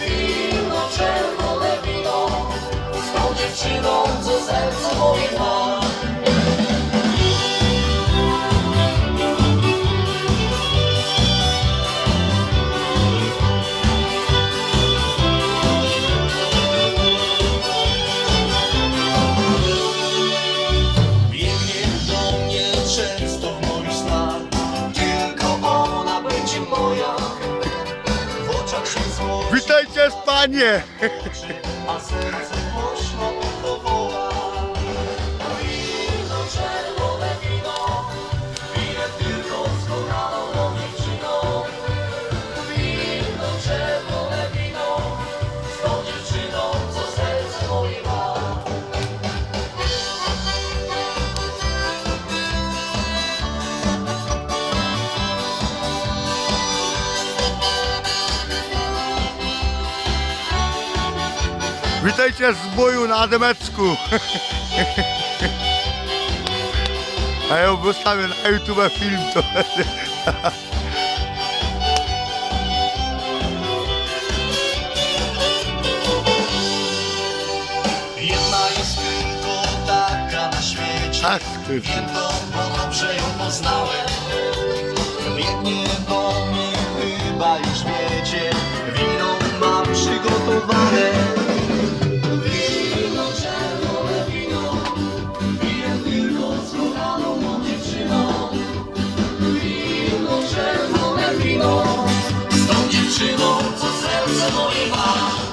Wino, czerwone wino, z tą dziewczyną, co serce moje ma. Witajcie panie! Witajcie z boju na Ademecku! A ja wystawię na YouTube film to Jedna jest tylko taka na świecie. Ach, Wiem to, bo dobrze ją poznałem. Biegnie do mnie, chyba już wiecie. Wino mam przygotowane 这么一拔。